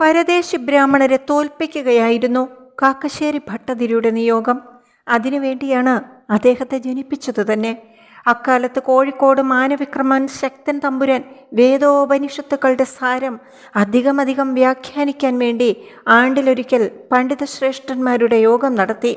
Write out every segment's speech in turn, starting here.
പരദേശി ബ്രാഹ്മണരെ തോൽപ്പിക്കുകയായിരുന്നു കാക്കശ്ശേരി ഭട്ടതിരിയുടെ നിയോഗം. അതിനുവേണ്ടിയാണ് അദ്ദേഹത്തെ ജനിപ്പിച്ചത് തന്നെ. അക്കാലത്ത് കോഴിക്കോട് മാനവിക്രമൻ ശക്തൻ തമ്പുരാൻ വേദോപനിഷത്തുക്കളുടെ സാരം അധികമധികം വ്യാഖ്യാനിക്കാൻ വേണ്ടി ആണ്ടിലൊരിക്കൽ പണ്ഡിതശ്രേഷ്ഠന്മാരുടെ യോഗം നടത്തി.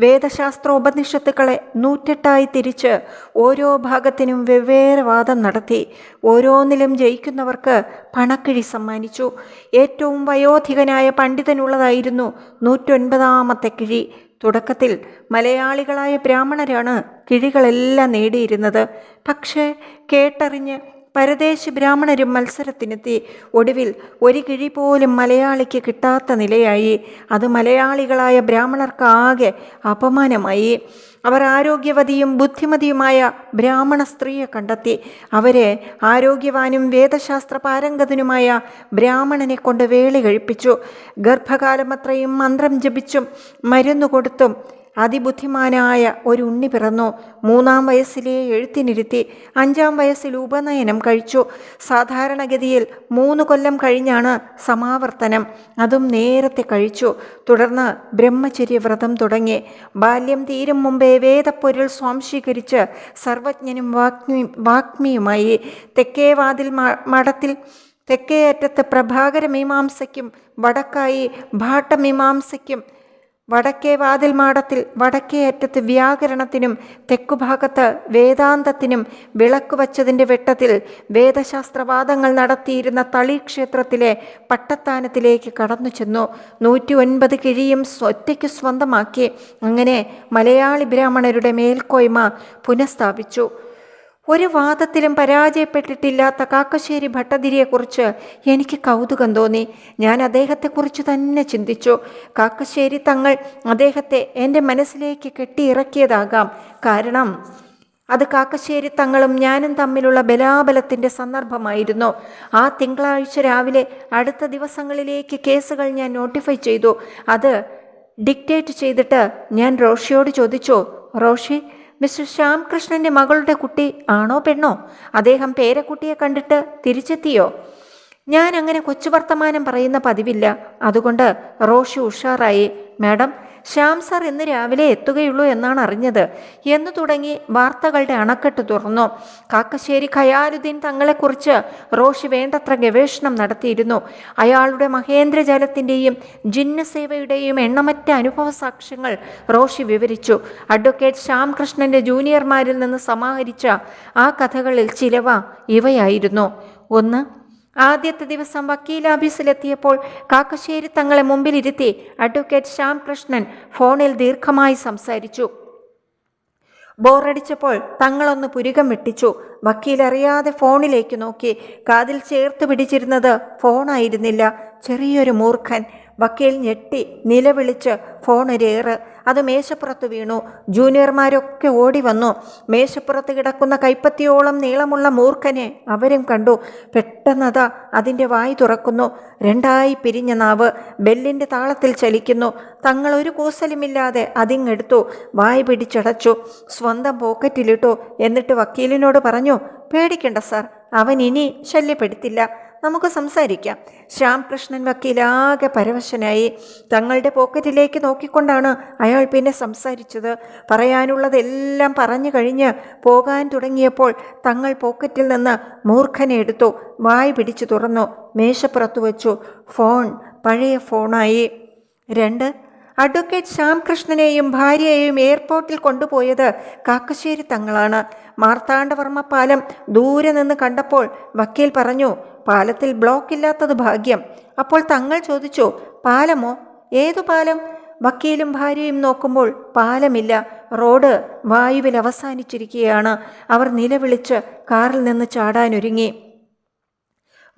വേദശാസ്ത്രോപനിഷത്തുക്കളെ നൂറ്റെട്ടായി തിരിച്ച് ഓരോ ഭാഗത്തിനും വെവ്വേറെ വാദം നടത്തി ഓരോന്നിലും ജയിക്കുന്നവർക്ക് പണക്കിഴി സമ്മാനിച്ചു. ഏറ്റവും വയോധികനായ പണ്ഡിതനുള്ളതായിരുന്നു നൂറ്റൊൻപതാമത്തെ കിഴി. തുടക്കത്തിൽ മലയാളികളായ ബ്രാഹ്മണരാണ് കിഴികളെല്ലാം നേടിയിരുന്നത്. പക്ഷേ കേട്ടറിഞ്ഞ് പരദേശി ബ്രാഹ്മണരും മത്സരത്തിനെത്തി. ഒടുവിൽ ഒരു കിഴി പോലും മലയാളിക്ക് കിട്ടാത്ത നിലയായി. അത് മലയാളികളായ ബ്രാഹ്മണർക്കാകെ അപമാനമായി. അവർ ആരോഗ്യവതിയും ബുദ്ധിമതിയുമായ ബ്രാഹ്മണ സ്ത്രീയെ കണ്ടെത്തി. അവരെ ആരോഗ്യവാനും വേദശാസ്ത്ര പാരംഗതനുമായ ബ്രാഹ്മണനെ കൊണ്ട് വേളി കഴിപ്പിച്ചു. ഗർഭകാലമത്രയും മന്ത്രം ജപിച്ചും മരുന്നു കൊടുത്തും അതിബുദ്ധിമാനായ ഒരു ഉണ്ണി പിറന്നു. മൂന്നാം വയസ്സിലെ എഴുത്തിനിരുത്തി അഞ്ചാം വയസ്സിൽ ഉപനയനം കഴിച്ചു. സാധാരണഗതിയിൽ മൂന്ന് കൊല്ലം കഴിഞ്ഞാണ് സമാവർത്തനം. അതും നേരത്തെ കഴിച്ചു. തുടർന്ന് ബ്രഹ്മചര്യ വ്രതം തുടങ്ങി. ബാല്യം തീരും മുമ്പേ വേദപ്പൊരുൾ സ്വാംശീകരിച്ച് സർവജ്ഞനും വാഗ്മി വാഗ്മിയുമായി തെക്കേവാതിൽ മഠത്തിൽ തെക്കേ അറ്റത്ത് പ്രഭാകര മീമാംസയ്ക്കും വടക്കായി ഭാട്ടമീമാംസയ്ക്കും വടക്കേ വാതിൽ മാടത്തിൽ വടക്കേ അറ്റത്ത് വ്യാകരണത്തിനും തെക്കുഭാഗത്ത് വേദാന്തത്തിനും വിളക്ക് വച്ചതിന്റെ വെട്ടത്തിൽ വേദശാസ്ത്രവാദങ്ങൾ നടത്തിയിരുന്ന തളി ക്ഷേത്രത്തിലെ പട്ടത്താനത്തിലേക്ക് കടന്നു ചെന്നു. നൂറ്റി ഒൻപത് കിഴിയും ഒറ്റയ്ക്ക് സ്വന്തമാക്കി. അങ്ങനെ മലയാളി ബ്രാഹ്മണരുടെ മേൽക്കോയ്മ പുനഃസ്ഥാപിച്ചു. ഒരു വാദത്തിലും പരാജയപ്പെട്ടിട്ടില്ലാത്ത കാക്കശ്ശേരി ഭട്ടതിരിയെക്കുറിച്ച് എനിക്ക് കൗതുകം തോന്നി. ഞാൻ അദ്ദേഹത്തെക്കുറിച്ച് തന്നെ ചിന്തിച്ചു. കാക്കശ്ശേരി തങ്ങൾ അദ്ദേഹത്തെ എന്റെ മനസ്സിലേക്ക് കെട്ടിയിറക്കിയതാകാം. കാരണം അത് കാക്കശ്ശേരി തങ്ങളും ഞാനും തമ്മിലുള്ള ബലാബലത്തിന്റെ സന്ദർഭമായിരുന്നു. ആ തിങ്കളാഴ്ച രാവിലെ അടുത്ത ദിവസങ്ങളിലേക്ക് കേസുകൾ ഞാൻ നോട്ടിഫൈ ചെയ്തു. അത് ഡിക്റ്റേറ്റ് ചെയ്തിട്ട് ഞാൻ റോഷിയോട് ചോദിച്ചു റോഷി മിസ്റ്റർ ശ്യാംകൃഷ്ണന്റെ മകളുടെ കുട്ടി ആണോ പെണ്ണോ? അദ്ദേഹം പേരക്കുട്ടിയെ കണ്ടിട്ട് തിരിച്ചെത്തിയോ? ഞാൻ അങ്ങനെ കൊച്ചു വർത്തമാനം പറയുന്ന പതിവില്ല. അതുകൊണ്ട് റോഷി ഉഷാറായി. മാഡം ശ്യാം സാർ ഇന്ന് രാവിലെ എത്തുകയുള്ളൂ എന്നാണ് അറിഞ്ഞത്. എന്ന് തുടങ്ങി വാർത്തകളുടെ അണക്കെട്ട് തുറന്നു. കാക്കശ്ശേരി ഖയാലുദ്ദീൻ തങ്ങളെക്കുറിച്ച് റോഷി വേണ്ടത്ര ഗവേഷണം നടത്തിയിരുന്നു. അയാളുടെ മഹേന്ദ്രജാലത്തിന്റെയും ജിന്നസേവയുടെയും എണ്ണമറ്റ അനുഭവ സാക്ഷ്യങ്ങൾ റോഷി വിവരിച്ചു. അഡ്വക്കേറ്റ് ശ്യാംകൃഷ്ണന്റെ ജൂനിയർമാരിൽ നിന്ന് സമാഹരിച്ച ആ കഥകളിൽ ചിലവ ഇവയായിരുന്നു. ഒന്ന് ആദ്യത്തെ ദിവസം വക്കീൽ ഓഫീസിലെത്തിയപ്പോൾ കാക്കശ്ശേരി തങ്ങളെ മുമ്പിലിരുത്തി അഡ്വക്കേറ്റ് ശ്യാംകൃഷ്ണൻ ഫോണിൽ ദീർഘമായി സംസാരിച്ചു. ബോറടിച്ചപ്പോൾ തങ്ങളൊന്ന് പുരുകം വെട്ടിച്ചു. വക്കീലറിയാതെ ഫോണിലേക്ക് നോക്കി. കാതിൽ ചേർത്ത് പിടിച്ചിരുന്നത് ഫോണായിരുന്നില്ല. ചെറിയൊരു മൂർഖൻ. വക്കീൽ ഞെട്ടി നിലവിളിച്ച് ഫോണൊരേറ്. അത് മേശപ്പുറത്ത് വീണു. ജൂനിയർമാരൊക്കെ ഓടി വന്നു. മേശപ്പുറത്ത് കിടക്കുന്ന കൈപ്പത്തിയോളം നീളമുള്ള മൂർഖനെ അവരും കണ്ടു. പെട്ടെന്നതാ അതിന്റെ വായി തുറക്കുന്നു. രണ്ടായി പിരിഞ്ഞ നാവ് ബെല്ലിന്റെ താളത്തിൽ ചലിക്കുന്നു. തങ്ങൾ ഒരു കൂസലുമില്ലാതെ അതിങ്ങെടുത്തു. വായി പിടിച്ചടച്ചു. സ്വന്തം പോക്കറ്റിലിട്ടു. എന്നിട്ട് വക്കീലിനോട് പറഞ്ഞു പേടിക്കണ്ട സാർ. അവൻ ഇനി ശല്യപ്പെടുത്തില്ല. നമുക്ക് സംസാരിക്കാം. ശ്യാംകൃഷ്ണൻ വക്കീലാകെ പരവശനായി തങ്ങളുടെ പോക്കറ്റിലേക്ക് നോക്കിക്കൊണ്ടാണ് അയാൾ പിന്നെ സംസാരിച്ചത്. പറയാനുള്ളതെല്ലാം പറഞ്ഞു കഴിഞ്ഞ് പോകാൻ തുടങ്ങിയപ്പോൾ തങ്ങൾ പോക്കറ്റിൽ നിന്ന് മൂർഖനെ എടുത്തു വായ് പിടിച്ചു തുറന്നു മേശപ്പുറത്ത് വെച്ചു. ഫോൺ പഴയ ഫോണായി. രണ്ട് അഡ്വക്കേറ്റ് ശ്യാംകൃഷ്ണനെയും ഭാര്യയെയും എയർപോർട്ടിൽ കൊണ്ടുപോയത് കാക്കശ്ശേരി തങ്ങളാണ്. മാർത്താണ്ഡവർമ്മ പാലം ദൂരെ നിന്ന് കണ്ടപ്പോൾ വക്കീൽ പറഞ്ഞു പാലത്തിൽ ബ്ലോക്ക് ഇല്ലാത്തത് ഭാഗ്യം. അപ്പോൾ തങ്ങൾ ചോദിച്ചു പാലമോ? ഏതു പാലം? വക്കീലും ഭാര്യയും നോക്കുമ്പോൾ പാലമില്ല. റോഡ് വായുവിൽ അവസാനിച്ചിരിക്കുകയാണ്. അവർ നിലവിളിച്ച് കാറിൽ നിന്ന് ചാടാനൊരുങ്ങി.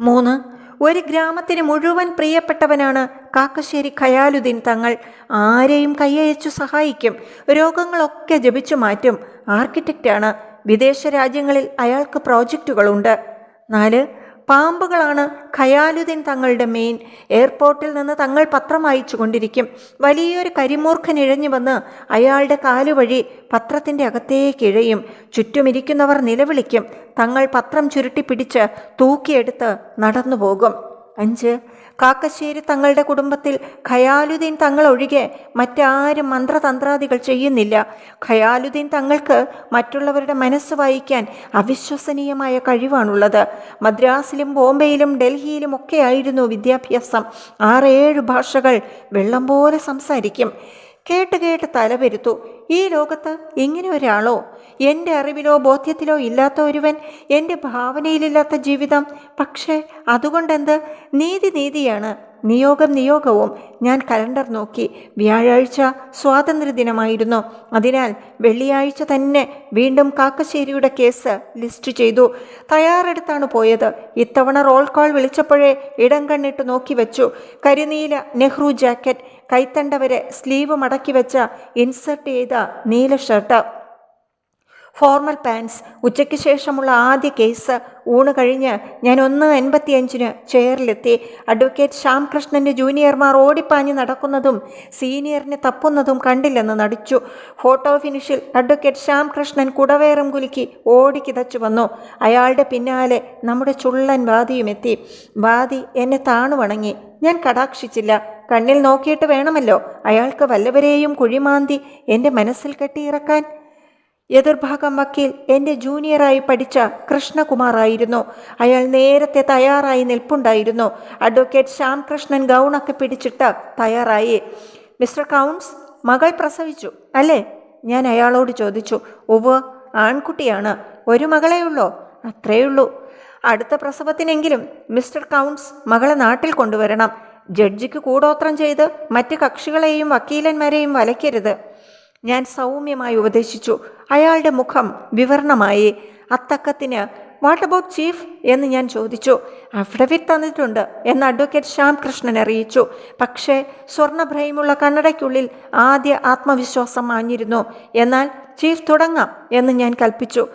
മൂന്ന് ഒരു ഗ്രാമത്തിന് മുഴുവൻ പ്രിയപ്പെട്ടവനാണ് കാക്കശ്ശേരി ഖയാലുദ്ദീൻ തങ്ങൾ. ആരെയും കൈയച്ചു സഹായിക്കും. രോഗങ്ങളൊക്കെ ജപിച്ചു മാറ്റും. ആർക്കിടെക്റ്റാണ്. വിദേശ രാജ്യങ്ങളിൽ അയാൾക്ക് പ്രോജക്റ്റുകളുണ്ട്. നാല് പാമ്പുകളാണ് ഖയാലുദ്ദീൻ തങ്ങളുടെ മെയിൻ എയർപോർട്ടിൽ നിന്ന് തങ്ങൾ പത്രം വായിച്ചു കൊണ്ടിരിക്കും. വലിയൊരു കരിമൂർഖൻ ഇഴഞ്ഞു വന്ന് അയാളുടെ കാലുവഴി പത്രത്തിന്റെ അകത്തേക്ക് ഇഴയും. ചുറ്റുമിരിക്കുന്നവർ നിലവിളിക്കും. തങ്ങൾ പത്രം ചുരുട്ടി പിടിച്ച് തൂക്കിയെടുത്ത് നടന്നു പോകും അഞ്ച് കാക്കശ്ശേരി തങ്ങളുടെ കുടുംബത്തിൽ ഖയാലുദ്ദീൻ തങ്ങൾ ഒഴികെ മറ്റാരും മന്ത്രതന്ത്രാദികൾ ചെയ്യുന്നില്ല. ഖയാലുദ്ദീൻ തങ്ങൾക്ക് മറ്റുള്ളവരുടെ മനസ്സ് വായിക്കാൻ അവിശ്വസനീയമായ കഴിവാണുള്ളത്. മദ്രാസിലും ബോംബെയിലും ഡൽഹിയിലും ഒക്കെ ആയിരുന്നു വിദ്യാഭ്യാസം. ആറേഴ് ഭാഷകൾ വെള്ളം പോലെ സംസാരിക്കും. കേട്ട് കേട്ട് തലപെരുത്തു. ഈ ലോകത്ത് ഇങ്ങനെ ഒരാളോ എന്റെ അറിവിലോ ബോധ്യത്തിലോ ഇല്ലാത്ത ഒരുവൻ എന്റെ ഭാവനയിലില്ലാത്ത ജീവിതം പക്ഷേ അതുകൊണ്ടെന്ത്? നീതി നീതിയാണ്. നിയോഗം നിയോഗവും. ഞാൻ കലണ്ടർ നോക്കി. വ്യാഴാഴ്ച സ്വാതന്ത്ര്യദിനമായിരുന്നു. അതിനാൽ വെള്ളിയാഴ്ച തന്നെ വീണ്ടും കാക്കശ്ശേരിയുടെ കേസ് ലിസ്റ്റ് ചെയ്തു. തയ്യാറെടുത്താണ് പോയത്. ഇത്തവണ റോൾ കോൾ വിളിച്ചപ്പോഴേ ഇടം കണ്ണിട്ട് നോക്കി വെച്ചു. കരിനീല നെഹ്റു ജാക്കറ്റ് കൈത്തണ്ട വരെ സ്ലീവ് മടക്കി വെച്ച ഇൻസർട്ട് ചെയ്ത നീല ഷർട്ട്. Formal pants. ഉച്ചയ്ക്ക് ശേഷമുള്ള ആദ്യ കേസ്. ഊണ് കഴിഞ്ഞ് ഞാൻ ഒന്ന് അൻപത്തിയഞ്ചിന് ചെയറിലെത്തി. അഡ്വക്കേറ്റ് ശ്യാംകൃഷ്ണന്റെ ജൂനിയർമാർ ഓടിപ്പാഞ്ഞ് നടക്കുന്നതും സീനിയറിനെ തപ്പുന്നതും കണ്ടില്ലെന്ന് നടിച്ചു. ഫോട്ടോ ഫിനിഷിൽ അഡ്വക്കേറ്റ് ശ്യാംകൃഷ്ണൻ കുടവേറും കുലുക്കി ഓടിക്കിതച്ചു വന്നു. അയാളുടെ പിന്നാലെ നമ്മുടെ ചുള്ളൻ വാദിയുമെത്തി. വാദി എന്നെ താണു വണങ്ങി ഞാൻ കടാക്ഷിച്ചില്ല. കണ്ണിൽ നോക്കിയിട്ട് വേണമല്ലോ അയാൾക്ക് വല്ലവരെയും കുഴിമാന്തി എന്റെ മനസ്സിൽ കെട്ടിയിറക്കാൻ. എതിർഭാഗം വക്കീൽ എന്റെ ജൂനിയറായി പഠിച്ച കൃഷ്ണകുമാറായിരുന്നു. അയാൾ നേരത്തെ തയ്യാറായി നിൽപ്പുണ്ടായിരുന്നു. അഡ്വക്കേറ്റ് ശ്യാംകൃഷ്ണൻ ഗൗണൊക്കെ പിടിച്ചിട്ട് തയ്യാറായി. മിസ്റ്റർ കൗൺസ് മകൾ പ്രസവിച്ചു അല്ലേ? ഞാൻ അയാളോട് ചോദിച്ചു. ഉവ് ആൺകുട്ടിയാണ്. ഒരു മകളേ ഉള്ളോ? അത്രയുള്ളൂ. അടുത്ത പ്രസവത്തിനെങ്കിലും മിസ്റ്റർ കൗൺസ് മകളെ നാട്ടിൽ കൊണ്ടുവരണം. ജഡ്ജിക്ക് കൂടോത്രം ചെയ്ത് മറ്റ് കക്ഷികളെയും വക്കീലന്മാരെയും വലയ്ക്കരുത്. ഞാൻ സൗമ്യമായി ഉപദേശിച്ചു. അയാളുടെ മുഖം വിവരണമായി. അത്തക്കത്തിന് വാട്ട് അബൌട്ട് ചീഫ് എന്ന് ഞാൻ ചോദിച്ചു. അഫിഡവിറ്റ് തന്നിട്ടുണ്ട് എന്ന് അഡ്വക്കേറ്റ് ശ്യാം കൃഷ്ണൻ അറിയിച്ചു. പക്ഷേ സ്വർണഭ്രയമുള്ള കണ്ണടയ്ക്കുള്ളിൽ ആദ്യ ആത്മവിശ്വാസം മാഞ്ഞിരുന്നു. എന്നാൽ ചീഫ് തുടങ്ങാം എന്ന് ഞാൻ കൽപ്പിച്ചു.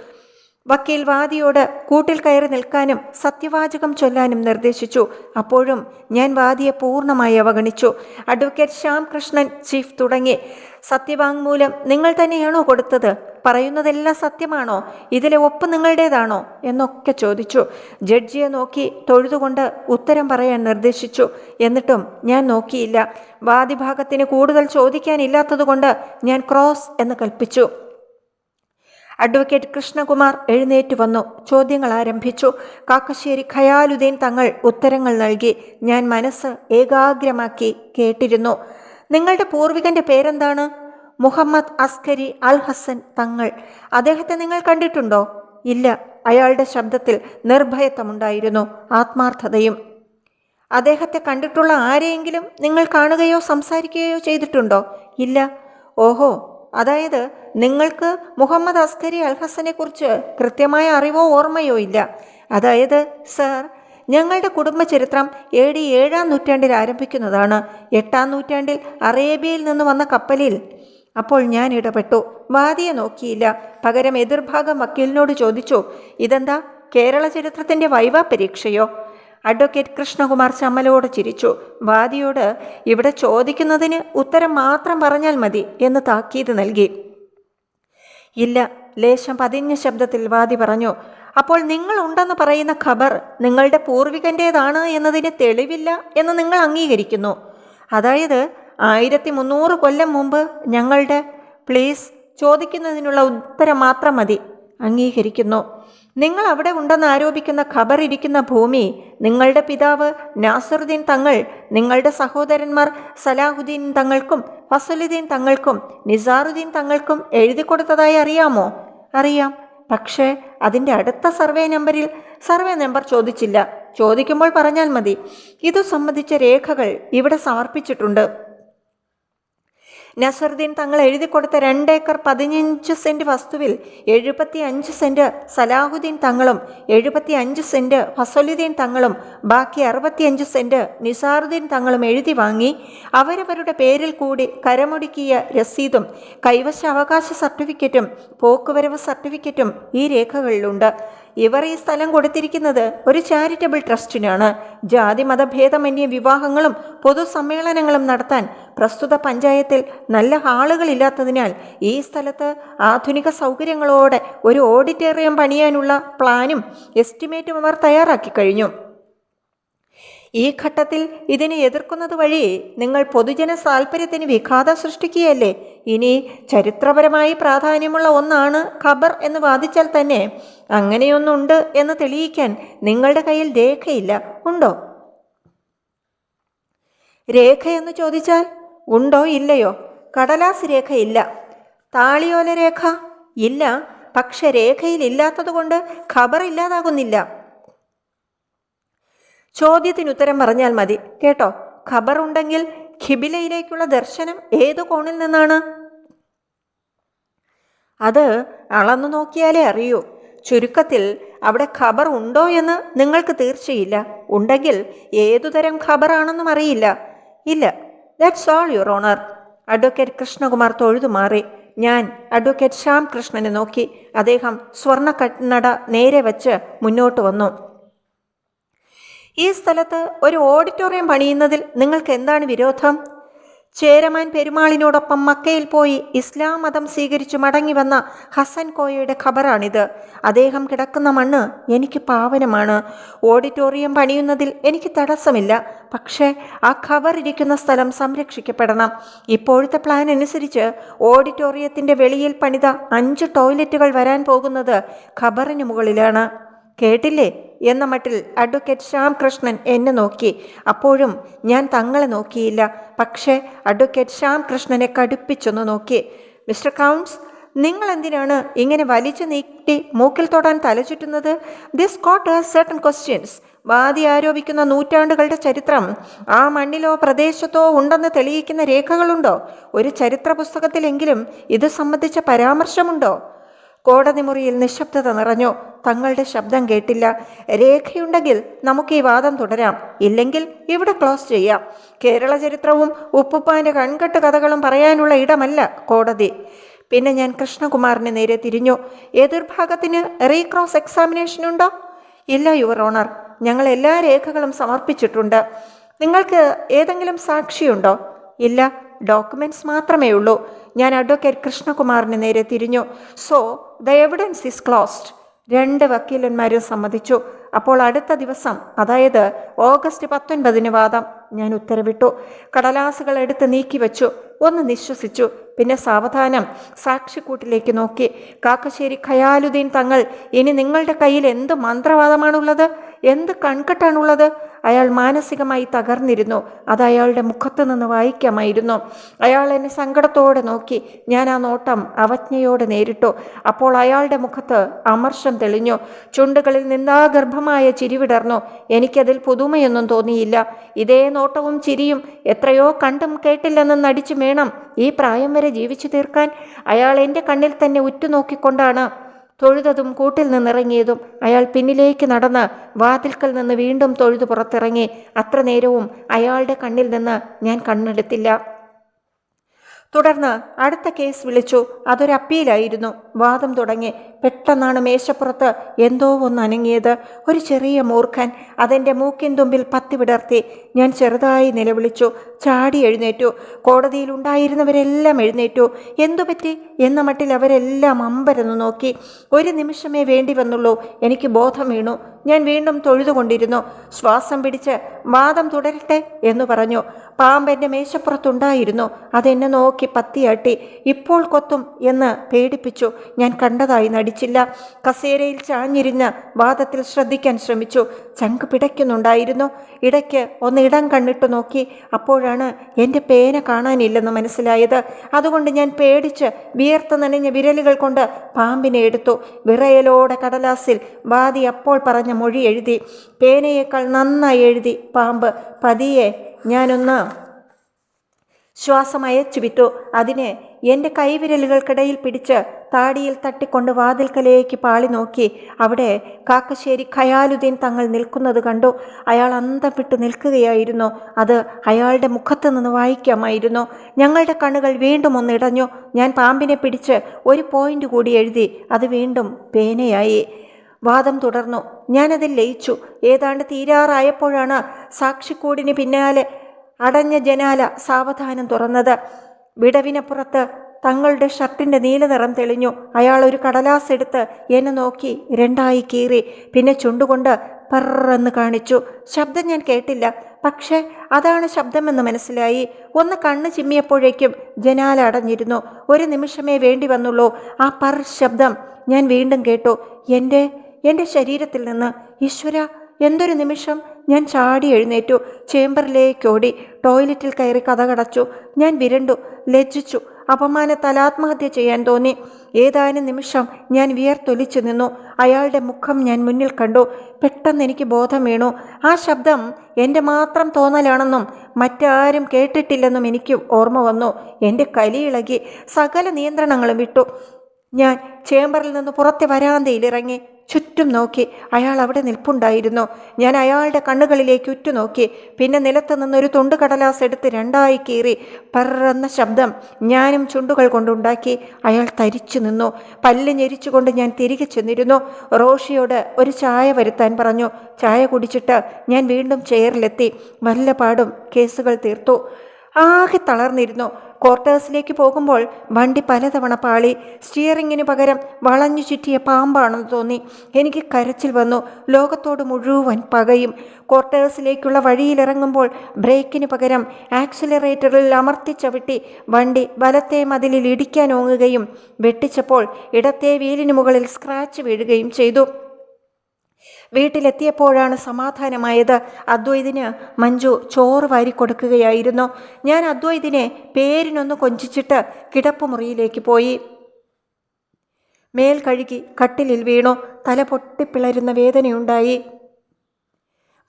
വക്കീൽ വാദിയോട് കൂട്ടിൽ കയറി നിൽക്കാനും സത്യവാചകം ചൊല്ലാനും നിർദ്ദേശിച്ചു. അപ്പോഴും ഞാൻ വാദിയെ പൂർണമായി അവഗണിച്ചു. അഡ്വക്കേറ്റ് ശ്യാം കൃഷ്ണൻ ചീഫ് തുടങ്ങി. സത്യവാങ്മൂലം നിങ്ങൾ തന്നെയാണോ കൊടുത്തത്? പറയുന്നതെല്ലാം സത്യമാണോ? ഇതിലെ ഒപ്പ് നിങ്ങളുടേതാണോ? എന്നൊക്കെ ചോദിച്ചു. ജഡ്ജിയെ നോക്കി തൊഴുതുകൊണ്ട് ഉത്തരം പറയാൻ നിർദ്ദേശിച്ചു. എന്നിട്ടും ഞാൻ നോക്കിയില്ല. വാദിഭാഗത്തിന് കൂടുതൽ ചോദിക്കാനില്ലാത്തതുകൊണ്ട് ഞാൻ ക്രോസ് എന്ന് കൽപ്പിച്ചു. അഡ്വക്കേറ്റ് കൃഷ്ണകുമാർ എഴുന്നേറ്റ് വന്നു. ചോദ്യങ്ങൾ ആരംഭിച്ചു. കാക്കശ്ശേരി ഖയാലുദ്ദീൻ തങ്ങൾ ഉത്തരങ്ങൾ നൽകി. ഞാൻ മനസ്സ് ഏകാഗ്രമാക്കി കേട്ടിരുന്നു. നിങ്ങളുടെ പൂർവികന്റെ പേരെന്താണ്? മുഹമ്മദ് അസ്കരി അൽ ഹസൻ തങ്ങൾ. അദ്ദേഹത്തെ നിങ്ങൾ കണ്ടിട്ടുണ്ടോ? ഇല്ല. അയാളുടെ ശബ്ദത്തിൽ നിർഭയത്വമുണ്ടായിരുന്നു. ആത്മാർത്ഥതയും. അദ്ദേഹത്തെ കണ്ടിട്ടുള്ള ആരെയെങ്കിലും നിങ്ങൾ കാണുകയോ സംസാരിക്കുകയോ ചെയ്തിട്ടുണ്ടോ? ഇല്ല. ഓഹോ. അതായത് നിങ്ങൾക്ക് മുഹമ്മദ് അസ്കരി അൽ ഹസനെക്കുറിച്ച് കൃത്യമായ അറിവോ ഓർമ്മയോ ഇല്ല. അതായത് സർ ഞങ്ങളുടെ കുടുംബചരിത്രം എ ഡി ഏഴാം നൂറ്റാണ്ടിൽ ആരംഭിക്കുന്നതാണ്. എട്ടാം നൂറ്റാണ്ടിൽ അറേബ്യയിൽ നിന്ന് വന്ന കപ്പലിൽ. അപ്പോൾ ഞാൻ ഇടപെട്ടു. വാദിയെ നോക്കിയില്ല. പകരം എതിർഭാഗം വക്കീലിനോട് ചോദിച്ചു ഇതെന്താ? കേരള ചരിത്രത്തിന്റെ വൈവാ പരീക്ഷയോ? അഡ്വക്കേറ്റ് കൃഷ്ണകുമാർ ചമ്മലോട് ചിരിച്ചു. വാദിയോട് ഇവിടെ ചോദിക്കുന്നതിന് ഉത്തരം മാത്രം പറഞ്ഞാൽ മതി എന്ന് താക്കീത് നൽകി. ഇല്ല ലേശം പതിഞ്ഞ ശബ്ദത്തിൽ വാദി പറഞ്ഞു. അപ്പോൾ നിങ്ങൾ ഉണ്ടെന്ന് പറയുന്ന ഖബർ നിങ്ങളുടെ പൂർവികന്റേതാണ് എന്നതിന് തെളിവില്ല എന്ന് നിങ്ങൾ അംഗീകരിക്കുന്നു. അതായത് ആയിരത്തി മുന്നൂറ് കൊല്ലം മുമ്പ് ഞങ്ങളുടെ പ്ലീസ് ചോദിക്കുന്നതിനുള്ള ഉത്തരം മാത്രം മതി അംഗീകരിക്കുന്നു. നിങ്ങൾ അവിടെ ഉണ്ടെന്ന് ആരോപിക്കുന്ന ഖബർ ഇരിക്കുന്ന ഭൂമി നിങ്ങളുടെ പിതാവ് നാസറുദ്ദീൻ തങ്ങൾ നിങ്ങളുടെ സഹോദരന്മാർ സലാഹുദ്ദീൻ തങ്ങൾക്കും ഫസലുദ്ദീൻ തങ്ങൾക്കും നിസാറുദ്ദീൻ തങ്ങൾക്കും എഴുതി കൊടുത്തതായി അറിയാമോ? അറിയാം. പക്ഷേ അതിന്റെ അടുത്ത സർവേ നമ്പറിൽ സർവേ നമ്പർ ചോദിച്ചില്ല. ചോദിക്കുമ്പോൾ പറഞ്ഞാൽ മതി. ഇതു സംബന്ധിച്ച രേഖകൾ ഇവിടെ സമർപ്പിച്ചിട്ടുണ്ട്. നസറുദ്ദീൻ തങ്ങൾ എഴുതി കൊടുത്ത രണ്ടേക്കർ പതിനഞ്ച് സെന്റ് വസ്തുവിൽ എഴുപത്തി അഞ്ച് സെന്റ് സലാഹുദ്ദീൻ തങ്ങളും എഴുപത്തി അഞ്ച് സെന്റ് ഫസലുദ്ദീൻ തങ്ങളും ബാക്കി അറുപത്തിയഞ്ച് സെന്റ് നിസാറുദ്ദീൻ തങ്ങളും എഴുതി വാങ്ങി. അവരവരുടെ പേരിൽ കൂടി കരമൊടുക്കിയ രസീതും കൈവശ അവകാശ സർട്ടിഫിക്കറ്റും പോക്കുവരവ് സർട്ടിഫിക്കറ്റും ഈ രേഖകളിലുണ്ട്. ഇവർ ഈ സ്ഥലം കൊടുത്തിരിക്കുന്നത് ഒരു ചാരിറ്റബിൾ ട്രസ്റ്റിനാണ് ജാതി മതഭേദമന്യ വിവാഹങ്ങളും പൊതുസമ്മേളനങ്ങളും നടത്താൻ പ്രസ്തുത പഞ്ചായത്തിൽ നല്ല ഹാളുകളില്ലാത്തതിനാൽ ഈ സ്ഥലത്ത് ആധുനിക സൗകര്യങ്ങളോടെ ഒരു ഓഡിറ്റോറിയം പണിയാനുള്ള പ്ലാനും എസ്റ്റിമേറ്റും അവർ തയ്യാറാക്കി കഴിഞ്ഞു. ഈ ഘട്ടത്തിൽ ഇതിനെ എതിർക്കുന്നത് വഴി നിങ്ങൾ പൊതുജന താൽപ്പര്യത്തിന് വിഘാതം സൃഷ്ടിക്കുകയല്ലേ? ഇനി ചരിത്രപരമായി പ്രാധാന്യമുള്ള ഒന്നാണ് ഖബർ എന്ന് വാദിച്ചാൽ തന്നെ അങ്ങനെയൊന്നുണ്ട് എന്ന് തെളിയിക്കാൻ നിങ്ങളുടെ കയ്യിൽ രേഖയില്ല. ഉണ്ടോ? രേഖ എന്ന് ചോദിച്ചാൽ ഉണ്ടോ ഇല്ലയോ? കടലാസ് രേഖയില്ല താളിയോല രേഖ ഇല്ല. പക്ഷെ രേഖയിൽ ഇല്ലാത്തതുകൊണ്ട് ഖബർ ഇല്ലാതാകുന്നില്ല. ചോദ്യത്തിന് ഉത്തരം പറഞ്ഞാൽ മതി. കേട്ടോ? ഖബറുണ്ടെങ്കിൽ ഖിബിലയിലേക്കുള്ള ദർശനം ഏതു കോണിൽ നിന്നാണ്? അത് അളന്നു നോക്കിയാലേ അറിയൂ. ചുരുക്കത്തിൽ അവിടെ ഖബർ ഉണ്ടോ എന്ന് നിങ്ങൾക്ക് തീർച്ചയില്ല. ഉണ്ടെങ്കിൽ ഏതുതരം ഖബറാണെന്നും അറിയില്ല. ഇല്ല. That's all your honour advocate Krishnakumar തൊഴുതു മാറി. ഞാൻ അഡ്വക്കേറ്റ് ശ്യാം കൃഷ്ണനെ നോക്കി. അദ്ദേഹം സ്വർണ കണ്ണട നേരെ വച്ച് മുന്നോട്ട് വന്നു. ഈ സ്ഥലത്ത് ഒരു ഓഡിറ്റോറിയം പണിയുന്നതിൽ നിങ്ങൾക്ക് എന്താണ് വിരോധം? ചേരമാൻ പെരുമാളിനോടൊപ്പം മക്കയിൽ പോയി ഇസ്ലാം മതം സ്വീകരിച്ചു മടങ്ങി വന്ന ഹസൻ കോയയുടെ ഖബറാണിത്. അദ്ദേഹം കിടക്കുന്ന മണ്ണ് എനിക്ക് പാവനമാണ്. ഓഡിറ്റോറിയം പണിയുന്നതിൽ എനിക്ക് തടസ്സമില്ല. പക്ഷേ ആ ഖബർ ഇരിക്കുന്ന സ്ഥലം സംരക്ഷിക്കപ്പെടണം. ഇപ്പോഴത്തെ പ്ലാൻ അനുസരിച്ച് ഓഡിറ്റോറിയത്തിന്റെ വെളിയിൽ പണിത അഞ്ച് ടോയ്ലറ്റുകൾ വരാൻ പോകുന്നത് ഖബറിന് മുകളിലാണ്. കേട്ടില്ലേ? എന്ന മട്ടിൽ അഡ്വക്കേറ്റ് ശ്യാംകൃഷ്ണൻ എന്നെ നോക്കി. അപ്പോഴും ഞാൻ തങ്ങളെ നോക്കിയില്ല. പക്ഷേ അഡ്വക്കേറ്റ് ശ്യാംകൃഷ്ണനെ കടുപ്പിച്ചൊന്ന് നോക്കി. മിസ്റ്റർ കൗൺസ് നിങ്ങൾ എന്തിനാണ് ഇങ്ങനെ വലിച്ചു നീട്ടി മൂക്കിൽ തൊടാൻ തലചുറ്റുന്നത് this court has certain questions വാദി ആരോപിക്കുന്ന നൂറ്റാണ്ടുകളുടെ ചരിത്രം. ആ മണ്ണിലോ പ്രദേശത്തോ ഉണ്ടെന്ന് തെളിയിക്കുന്ന രേഖകളുണ്ടോ? ഒരു ചരിത്ര പുസ്തകത്തിലെങ്കിലും ഇത് സംബന്ധിച്ച പരാമർശമുണ്ടോ? കോടതി മുറിയിൽ നിശബ്ദത നിറഞ്ഞു. തങ്ങളുടെ ശബ്ദം കേട്ടില്ല. രേഖയുണ്ടെങ്കിൽ നമുക്ക് ഈ വാദം തുടരാം. ഇല്ലെങ്കിൽ ഇവിടെ ക്ലോസ് ചെയ്യാം. കേരള ചരിത്രവും ഉപ്പുപ്പാന്റെ കൺകെട്ട് കഥകളും പറയാനുള്ള ഇടമല്ല കോടതി. പിന്നെ ഞാൻ കൃഷ്ണകുമാറിന് നേരെ തിരിഞ്ഞു. എതിർഭാഗത്തിന് റീക്രോസ് എക്സാമിനേഷൻ ഉണ്ടോ? ഇല്ല യുവർ ഓണർ. ഞങ്ങൾ എല്ലാ രേഖകളും സമർപ്പിച്ചിട്ടുണ്ട്. നിങ്ങൾക്ക് ഏതെങ്കിലും സാക്ഷിയുണ്ടോ? ഇല്ല ഡോക്യുമെന്റ്സ് മാത്രമേ ഉള്ളൂ. ഞാൻ അഡ്വക്കേറ്റ് കൃഷ്ണകുമാറിന് നേരെ തിരിഞ്ഞു. So the evidence is closed രണ്ട് വക്കീലന്മാരും സമ്മതിച്ചു. അപ്പോൾ അടുത്ത ദിവസം അതായത് ഓഗസ്റ്റ് പത്തൊൻപതിന് വാദം ഞാൻ ഉത്തരവിട്ടു. കടലാസുകൾ എടുത്ത് നീക്കി വെച്ചു. ഒന്ന് നിശ്വസിച്ചു. പിന്നെ സാവധാനം. സാക്ഷിക്കൂട്ടിലേക്ക് നോക്കി. കാക്കശ്ശേരി ഖയാലുദ്ദീൻ തങ്ങൾ ഇനി നിങ്ങളുടെ കയ്യിൽ എന്ത് മന്ത്രവാദമാണുള്ളത്? എന്ത് കൺകെട്ടാണുള്ളത്? അയാൾ മാനസികമായി തകർന്നിരുന്നു. അത് അയാളുടെ മുഖത്ത് നിന്ന് വായിക്കാമായിരുന്നു. അയാൾ എന്നെ സങ്കടത്തോടെ നോക്കി. ഞാൻ ആ നോട്ടം അവജ്ഞയോടെ നേരിട്ടു. അപ്പോൾ അയാളുടെ മുഖത്ത് അമർഷം തെളിഞ്ഞു. ചുണ്ടുകളിൽ നിന്ദാഗർഭമായ ചിരിവിടർന്നു എനിക്കതിൽ പുതുമയൊന്നും തോന്നിയില്ല. ഇതേ നോട്ടവും ചിരിയും എത്രയോ കണ്ടും കേട്ടില്ലെന്ന് നടിച്ചു വേണം ഈ പ്രായം വരെ ജീവിച്ചു തീർക്കാൻ അയാൾ എന്റെ കണ്ണിൽ തന്നെ ഉറ്റുനോക്കിക്കൊണ്ടാണ് തൊഴുതതും കൂട്ടിൽ നിന്നിറങ്ങിയതും അയാൾ പിന്നിലേക്ക് നടന്ന് വാതിൽക്കൽ നിന്ന് വീണ്ടും തൊഴുതു പുറത്തിറങ്ങി. അത്ര നേരവും അയാളുടെ കണ്ണിൽ നിന്ന് ഞാൻ കണ്ണെടുത്തില്ല. തുടർന്ന് അടുത്ത കേസ് വിളിച്ചു. അതൊരു അപ്പീലായിരുന്നു. വാദം തുടങ്ങി. പെട്ടെന്നാണ് മേശപ്പുറത്ത് എന്തോ ഒന്ന് അനങ്ങിയത്. ഒരു ചെറിയ മൂർഖൻ അതെന്റെ മൂക്കിൻ തുമ്പിൽ പത്തി ഞാൻ ചെറുതായി നിലവിളിച്ചു. ചാടി എഴുന്നേറ്റു. കോടതിയിൽ ഉണ്ടായിരുന്നവരെല്ലാം എഴുന്നേറ്റു. എന്തു പറ്റി? എന്ന മട്ടിൽ അവരെല്ലാം അമ്പരന്ന് നോക്കി. ഒരു നിമിഷമേ വേണ്ടി വന്നുള്ളൂ. എനിക്ക് ബോധം വീണു. ഞാൻ വീണ്ടും തൊഴുതുകൊണ്ടിരുന്നു. ശ്വാസം പിടിച്ച് വാദം തുടരട്ടെ എന്ന് പറഞ്ഞു. പാമ്പ് എന്റെ മേശപ്പുറത്തുണ്ടായിരുന്നു. അതെന്നെ നോക്കി പത്തിയാട്ടി ഇപ്പോൾ കൊത്തും എന്ന് പേടിപ്പിച്ചു. ഞാൻ കണ്ടതായി നടിച്ചില്ല. കസേരയിൽ ചാഞ്ഞിരിഞ്ഞ് വാദത്തിൽ ശ്രദ്ധിക്കാൻ ശ്രമിച്ചു. ചങ്ക് പിടയ്ക്കുന്നുണ്ടായിരുന്നു. ഇടയ്ക്ക് ഒന്ന് ഇടം കണ്ണിട്ട് നോക്കി. അപ്പോഴാണ് എന്റെ പേന കാണാനില്ലെന്ന് മനസ്സിലായത്. അതുകൊണ്ട് ഞാൻ പേടിച്ച് വിയർത്ത് നനഞ്ഞ വിരലുകൾ കൊണ്ട് പാമ്പിനെ എടുത്തു. വിറയലോടെ കടലാസിൽ വാദി അപ്പോൾ പറഞ്ഞ മൊഴി എഴുതി. പേനയേക്കാൾ നന്നായി എഴുതി പാമ്പ്. പതിയെ ഞാനൊന്ന് ശ്വാസം അയച്ചു വിട്ടു അതിനെ എന്റെ കൈവിരലുകൾക്കിടയിൽ പിടിച്ച് താടിയിൽ തട്ടിക്കൊണ്ട് വാതിൽക്കലേക്ക് പാളി നോക്കി. അവിടെ കാക്കശ്ശേരി ഖയാലുദ്ദീൻ തങ്ങൾ നിൽക്കുന്നത് കണ്ടു. അയാൾ അന്തം വിട്ട് നിൽക്കുകയായിരുന്നു. അത് അയാളുടെ മുഖത്ത് നിന്ന് വായിക്കാമായിരുന്നു. ഞങ്ങളുടെ കണ്ണുകൾ വീണ്ടും ഒന്നിടഞ്ഞു ഞാൻ പാമ്പിനെ പിടിച്ച് ഒരു പോയിന്റ് കൂടി എഴുതി. അത് വീണ്ടും പേനയായി. വാദം തുടർന്നു. ഞാനതിൽ ലയിച്ചു. ഏതാണ്ട് തീരാറായപ്പോഴാണ് സാക്ഷിക്കൂടിന് പിന്നാലെ അടഞ്ഞ ജനാല സാവധാനം തുറന്നത്. വിടവിനപ്പുറത്ത് തങ്ങളുടെ ഷർട്ടിന്റെ നീലനിറം തെളിഞ്ഞു. അയാൾ ഒരു കടലാസ് എടുത്ത് എന്നെ നോക്കി രണ്ടായി കീറി. പിന്നെ ചുണ്ടുകൊണ്ട് പറന്ന് കാണിച്ചു. ശബ്ദം ഞാൻ കേട്ടില്ല. പക്ഷേ അതാണ് ശബ്ദമെന്ന് മനസ്സിലായി. ഒന്ന് കണ്ണ് ചിമ്മിയപ്പോഴേക്കും ജനാല അടഞ്ഞിരുന്നു. ഒരു നിമിഷമേ വേണ്ടി വന്നുള്ളൂ. ആ പർ ശബ്ദം ഞാൻ വീണ്ടും കേട്ടു. എന്റെ എന്റെ ശരീരത്തിൽ നിന്ന്. ഈശ്വര എന്തൊരു നിമിഷം. ഞാൻ ചാടി എഴുന്നേറ്റു. ചേംബറിലേക്ക് ഓടി ടോയ്ലറ്റിൽ കയറി കഥകടച്ചു. ഞാൻ വിരണ്ടു. ലജ്ജിച്ചു. അപമാനത്താൽ ആത്മഹത്യ ചെയ്യാൻ തോന്നി. ഏതാനും നിമിഷം ഞാൻ വിയർത്തൊലിച്ചു നിന്നു. അയാളുടെ മുഖം ഞാൻ മുന്നിൽ കണ്ടു. പെട്ടെന്ന് എനിക്ക് ബോധം വീണു. ആ ശബ്ദം എന്റെ മാത്രം തോന്നലാണെന്നും മറ്റാരും കേട്ടിട്ടില്ലെന്നും എനിക്ക് ഓർമ്മ വന്നു. എന്റെ കലിയിളകി സകല നിയന്ത്രണങ്ങളും വിട്ടു. ഞാൻ ചേംബറിൽ നിന്ന് പുറത്തെ വരാന്തയിലിറങ്ങി. ചുറ്റും നോക്കി. അയാൾ അവിടെ നിൽപ്പുണ്ടായിരുന്നു. ഞാൻ അയാളുടെ കണ്ണുകളിലേക്ക് ഉറ്റുനോക്കി. പിന്നെ നിലത്ത് നിന്നൊരു തുണ്ട് കടലാസ് എടുത്ത് രണ്ടായി കീറി. പറന്ന ശബ്ദം ഞാനും ചുണ്ടുകൾ കൊണ്ടുണ്ടാക്കി. അയാൾ തരിച്ചു നിന്നു. പല്ല് ഞെരിച്ചുകൊണ്ട് ഞാൻ തിരികെ ചെന്നിരുന്നു. റോഷിയോട് ഒരു ചായ വരുത്താൻ പറഞ്ഞു. ചായ കുടിച്ചിട്ട് ഞാൻ വീണ്ടും ചെയറിലെത്തി. വല്ല പാടും കേസുകൾ തീർത്തു. ആകെ തളർന്നിരുന്നു. ക്വാർട്ടേഴ്സിലേക്ക് പോകുമ്പോൾ വണ്ടി പലതവണ പാളി. സ്റ്റിയറിങ്ങിന് പകരം വളഞ്ഞു ചുറ്റിയ പാമ്പാണെന്ന് തോന്നി. എനിക്ക് കരച്ചിൽ വന്നു. ലോകത്തോട് മുഴുവൻ പകയും. ക്വാർട്ടേഴ്സിലേക്കുള്ള വഴിയിലിറങ്ങുമ്പോൾ ബ്രേക്കിന് പകരം ആക്സിലറേറ്ററിൽ അമർത്തി ചവിട്ടി വണ്ടി വലത്തെ മതിലിൽ ഇടിക്കാൻ ഓങ്ങുകയും വെട്ടിച്ചപ്പോൾ ഇടത്തെ വീലിന് മുകളിൽ സ്ക്രാച്ച് വീഴുകയും ചെയ്തു. വീട്ടിലെത്തിയപ്പോഴാണ് സമാധാനമായത്. അദ്വൈതിന് മഞ്ജു ചോറ് വാരി കൊടുക്കുകയായിരുന്നു. ഞാൻ അദ്വൈതിനെ പേരിനൊന്ന് കൊഞ്ചിച്ചിട്ട് കിടപ്പുമുറിയിലേക്ക് പോയി. മേൽ കഴുകി കട്ടിലിൽ വീണു. തല പൊട്ടിപ്പിളരുന്ന വേദനയുണ്ടായി.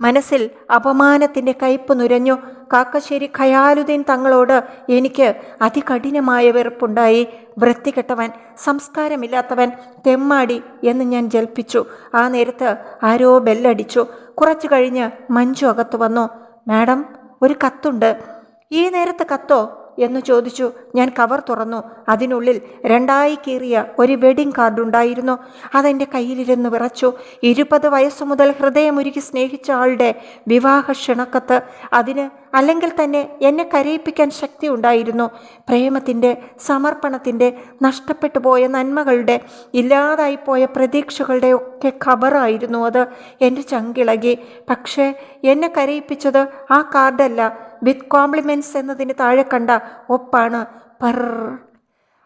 മനസ്സിൽ അപമാനത്തിന്റെ കയ്പ് നുരഞ്ഞു കാക്കശ്ശേരി ഖയാലുദ്ദീൻ തങ്ങളോട് എനിക്ക് അതികഠിനമായ വെറുപ്പുണ്ടായി. വൃത്തികെട്ടവൻ സംസ്കാരമില്ലാത്തവൻ തെമ്മാടി എന്ന് ഞാൻ ജൽപ്പിച്ചു. ആ നേരത്ത് ആരോ ബെല്ലടിച്ചു. കുറച്ചു കഴിഞ്ഞ് മഞ്ജു അകത്തു വന്നു. മാഡം ഒരു കത്തുണ്ട്. ഈ നേരത്തെ കത്തോ? എന്ന് ചോദിച്ചു. ഞാൻ കവർ തുറന്നു. അതിനുള്ളിൽ രണ്ടായി കീറിയ ഒരു വെഡിങ് കാർഡ് ഉണ്ടായിരുന്നു. അതെന്റെ കയ്യിലിരുന്ന് വിറച്ചു. ഇരുപത് വയസ്സു മുതൽ ഹൃദയമുരുകി സ്നേഹിച്ച ആളുടെ വിവാഹ ക്ഷണക്കത്ത് അതിന് അല്ലെങ്കിൽ തന്നെ എന്നെ കരയിപ്പിക്കാൻ ശക്തി ഉണ്ടായിരുന്നു. പ്രേമത്തിന്റെ സമർപ്പണത്തിന്റെ നഷ്ടപ്പെട്ടു പോയ നന്മകളുടെ ഇല്ലാതായിപ്പോയ പ്രതീക്ഷകളുടെ ഒക്കെ ഖബറായിരുന്നു അത്. എന്റെ ചങ്കിളകി. പക്ഷേ എന്നെ കരയിപ്പിച്ചത് ആ കാർഡല്ല. വിത്ത് കോംപ്ലിമെന്റ്സ് എന്നതിന് താഴെ കണ്ട ഒപ്പാണ്. പർ.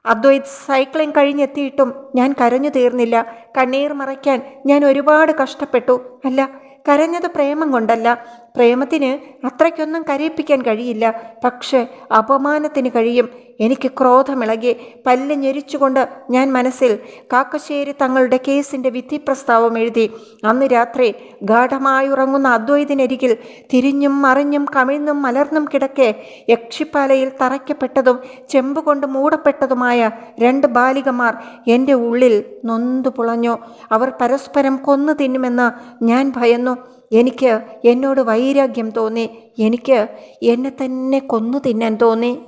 അദ്വൈത് സൈക്ലിംഗ് കഴിഞ്ഞെത്തിയിട്ടും ഞാൻ കരഞ്ഞു തീർന്നില്ല. കണ്ണീർ മറയ്ക്കാൻ ഞാൻ ഒരുപാട് കഷ്ടപ്പെട്ടു. അല്ല കരഞ്ഞത് പ്രേമം കൊണ്ടല്ല. പ്രേമത്തിന് അത്രയ്ക്കൊന്നും കരയിപ്പിക്കാൻ കഴിയില്ല. പക്ഷേ അപമാനത്തിന് കഴിയും. എനിക്ക് ക്രോധമിളകി പല്ല് ഞെരിച്ചുകൊണ്ട് ഞാൻ മനസ്സിൽ കാക്കശ്ശേരി തങ്ങളുടെ കേസിന്റെ വിധി പ്രസ്താവം എഴുതി. അന്ന് രാത്രി ഗാഠമായി ഉറങ്ങുന്ന അദ്വൈതിനരികിൽ തിരിഞ്ഞും മറിഞ്ഞും കമിഴ്ന്നും മലർന്നും കിടക്കെ യക്ഷിപ്പാലയിൽ തറയ്ക്കപ്പെട്ടതും ചെമ്പുകൊണ്ട് മൂടപ്പെട്ടതുമായ രണ്ട് ബാലികമാർ എന്റെ ഉള്ളിൽ നൊന്തു പുളഞ്ഞു. അവർ പരസ്പരം കൊന്നു തിന്നുമെന്ന് ഞാൻ ഭയന്നു. എനിക്ക് എന്നോട് വൈരാഗ്യം തോന്നി. എനിക്ക് എന്നെ തന്നെ കൊന്നു തിന്നാൻ തോന്നി.